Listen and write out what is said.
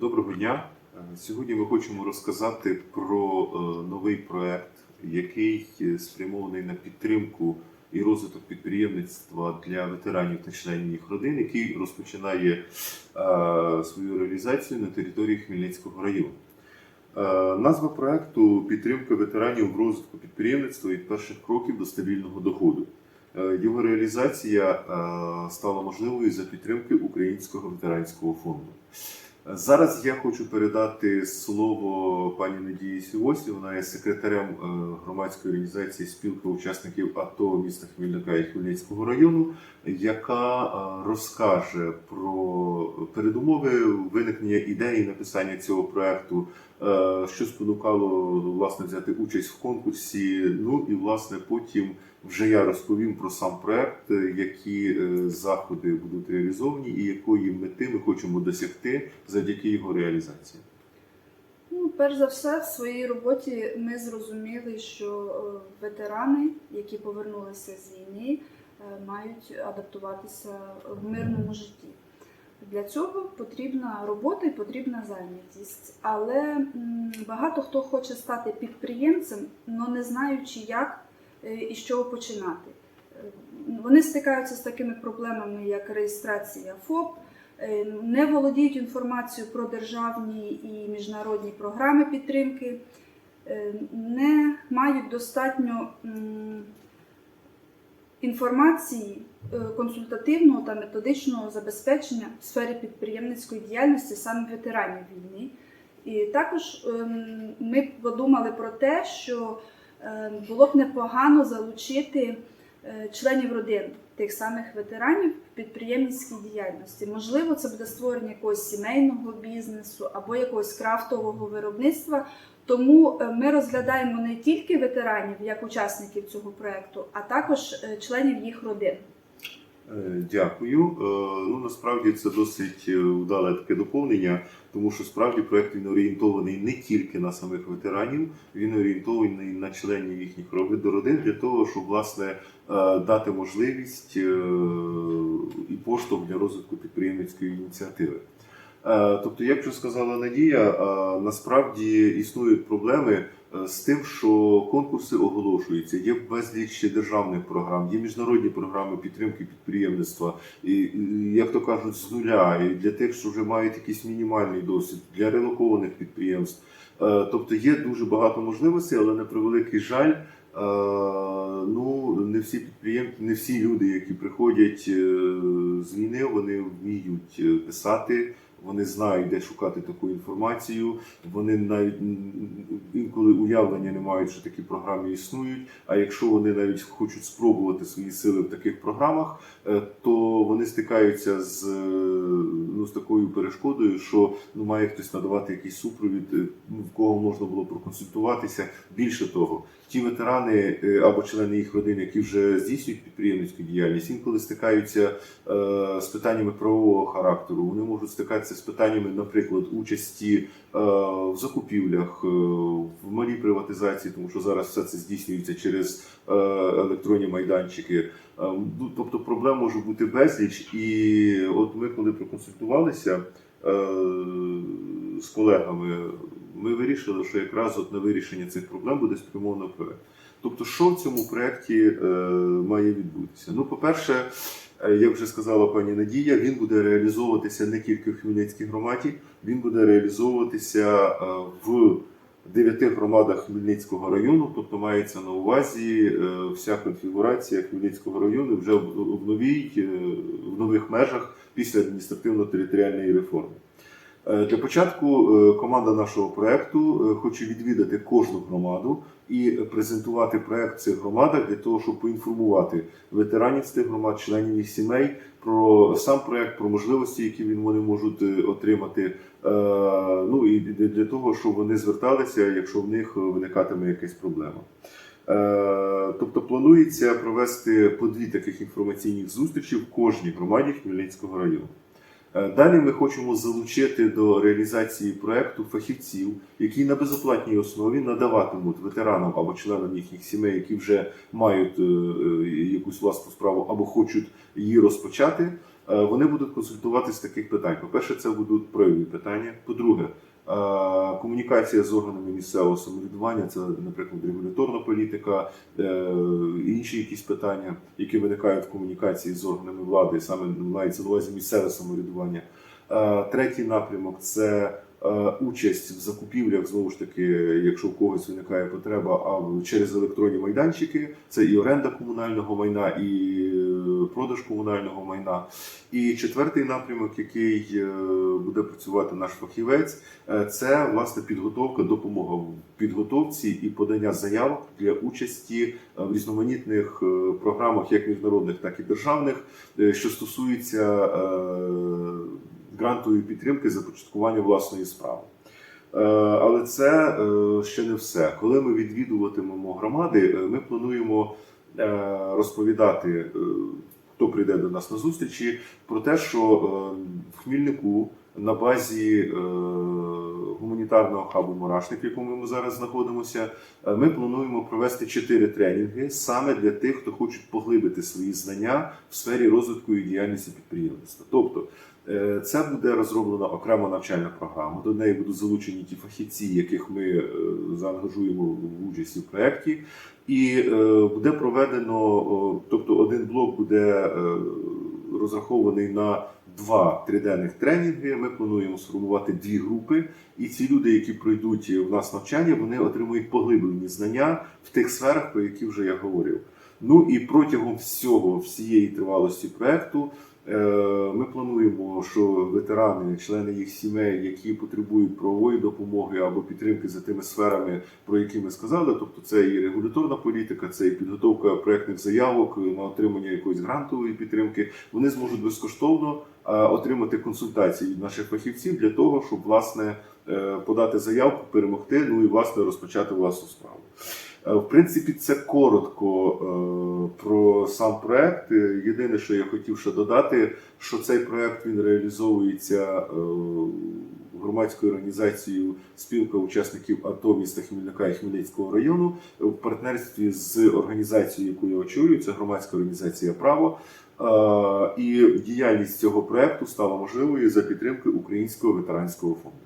Доброго дня. Е, Сьогодні ми хочемо розказати про е, новий проект, який е, спрямований на підтримку і розвиток підприємництва для ветеранів та членів їх родин, який розпочинає свою реалізацію на території Хмельницького району. Назва проекту Підтримка ветеранів в розвитку підприємництва від перших кроків до стабільного доходу. Його реалізація стала можливою за підтримки Українського ветеранського фонду. Зараз я хочу передати слово пані Надії Сівосі. Вона є секретарем е, громадської організації спілка учасників АТО міста Хмельника і Хмельницького району, яка е, розкаже про передумови виникнення ідеї написання цього проекту, е, що спонукало власне взяти участь в конкурсі. Ну і власне потім вже я розповім про сам проект, е, які е, заходи будуть реалізовані і якої мети ми хочемо досягти завдяки його реалізації. Ну, перш за все, в своїй роботі ми зрозуміли, що ветерани, які повернулися з війни, мають адаптуватися в мирному житті. Для цього потрібна робота і потрібна зайнятість. Але багато хто хоче стати підприємцем, але не знаючи, як е, і з чого починати. Е, Вони стикаються з такими проблемами, як реєстрація ФОП, е, не володіють інформацією про державні і міжнародні програми підтримки, не мають достатньо інформації е, консультативного та методичного забезпечення в сфері підприємницької діяльності саме ветеранів війни. І також ем, ми подумали про те, що е, було б непогано залучити е, членів родин тих самих ветеранів в підприємницькій діяльності. Можливо, це буде створення якогось сімейного бізнесу або якогось крафтового виробництва. Тому е, ми розглядаємо не тільки ветеранів як учасників цього проекту, а також е, членів їх родин. Е, Дякую. Ну насправді це досить вдале таке доповнення, тому що справді проект він орієнтований не тільки на самих ветеранів, він орієнтований на членів їхніх родин для того, щоб власне дати можливість і поштовх для розвитку підприємницької ініціативи. Е, Тобто, як вже сказала Надія, е, насправді існують проблеми е, з тим, що конкурси оголошуються. Є безліч державних програм, є міжнародні програми підтримки підприємництва, і, як то кажуть, з нуля, і для тих, що вже мають якийсь мінімальний досвід, для релокованих підприємств. Тобто є дуже багато можливостей, але на превеликий жаль. Ну, не всі підприємці, не всі люди, які приходять з війни, вони вміють писати, вони знають, де шукати таку інформацію. Вони навіть інколи уявлення не мають, що такі програми існують. А якщо вони навіть хочуть спробувати свої сили в таких програмах, е, то вони стикаються з, е, ну, з такою перешкодою, що ну, має хтось надавати якийсь супровід, е, ну, в кого можна було проконсультуватися. Більше того, ті ветерани або члени їх родин, які вже здійснюють підприємницьку діяльність, інколи стикаються з питаннями правового характеру. Вони можуть стикатися з питаннями, наприклад, участі е, в закупівлях, е, в малій приватизації, тому що зараз все це здійснюється через е, електронні майданчики. Ну, Тобто проблем може бути безліч, і от ми, коли проконсультувалися з колегами, ми вирішили, що якраз от на вирішення цих проблем буде спрямовано проект. Тобто, що в цьому проєкті має відбутися? Ну, по-перше, як вже сказала пані Надія, він буде реалізовуватися не тільки в Хмельницькій громаді, він буде реалізовуватися е, в дев'яти громадах Хмельницького району, тобто мається на увазі е, вся конфігурація Хмельницького району вже в, новій, е, в нових межах після адміністративно-територіальної реформи. Е, Для початку е, команда нашого проекту е, хоче відвідати кожну громаду і презентувати проект в цих громадах для того, щоб поінформувати ветеранів з тих громад, членів їх сімей про сам проект, про можливості, які вони можуть отримати. Ну і для того, щоб вони зверталися, якщо в них виникатиме якась проблема. Тобто планується провести по дві таких інформаційних зустрічі в кожній громаді Хмельницького району. Е, Далі ми хочемо залучити до реалізації проекту фахівців, які на безоплатній основі надаватимуть ветеранам або членам їхніх сімей, які вже мають е, е, якусь власну справу або хочуть її розпочати, Вони будуть консультуватися з таких питань. По-перше, це будуть проявні питання. По-друге, е, комунікація з органами місцевого самоврядування, це, наприклад, регуляторна політика, е, інші якісь питання, які виникають в комунікації з органами влади, саме мається на увазі місцеве самоврядування. Е, Третій напрямок це е, участь в закупівлях, знову ж таки, якщо в когось виникає потреба, а через електронні майданчики, це і оренда комунального майна, і е, продаж комунального майна. І четвертий напрямок, який е, буде працювати наш фахівець, е, це власне підготовка, допомога в підготовці і подання заявок для участі е, в різноманітних е, програмах, як міжнародних, так і державних, е, що стосуються е, грантової підтримки започаткування власної справи. Е, Але це е, ще не все. Коли ми відвідуватимемо громади, е, ми плануємо розповідати, хто прийде до нас на зустрічі, про те, що в Хмільнику на базі е, гуманітарного хабу Мурашник, в якому ми зараз знаходимося, е, ми плануємо провести чотири тренінги саме для тих, хто хочуть поглибити свої знання в сфері розвитку і діяльності підприємництва. Тобто Е, Це буде розроблена окрема навчальна програма. До неї будуть залучені ті фахівці, яких ми заангажуємо в участі в проєкті. І буде проведено, тобто один блок буде розрахований на два триденних тренінги. Ми плануємо сформувати дві групи, і ці люди, які пройдуть у нас навчання, вони отримують поглиблені знання в тих сферах, про які вже я говорив. Ну і протягом всього всієї тривалості проекту Е, Ми плануємо, що ветерани, члени їх сімей, які потребують правової допомоги або підтримки за тими сферами, про які ми сказали, тобто це і регуляторна політика, це і підготовка проектних заявок на отримання якоїсь грантової підтримки, вони зможуть безкоштовно е, отримати консультації від наших фахівців для того, щоб власне е, подати заявку, перемогти, ну і власне розпочати власну справу. Е, В принципі, це коротко е, про сам проект. Е, Єдине, що я хотів ще додати, що цей проект він реалізовується громадською організацією спілка учасників АТО міста Хмельника і Хмельницького району в партнерстві з організацією, яку я очолюю, це громадська організація Право. І діяльність цього проекту стала можливою за підтримки Українського ветеранського фонду.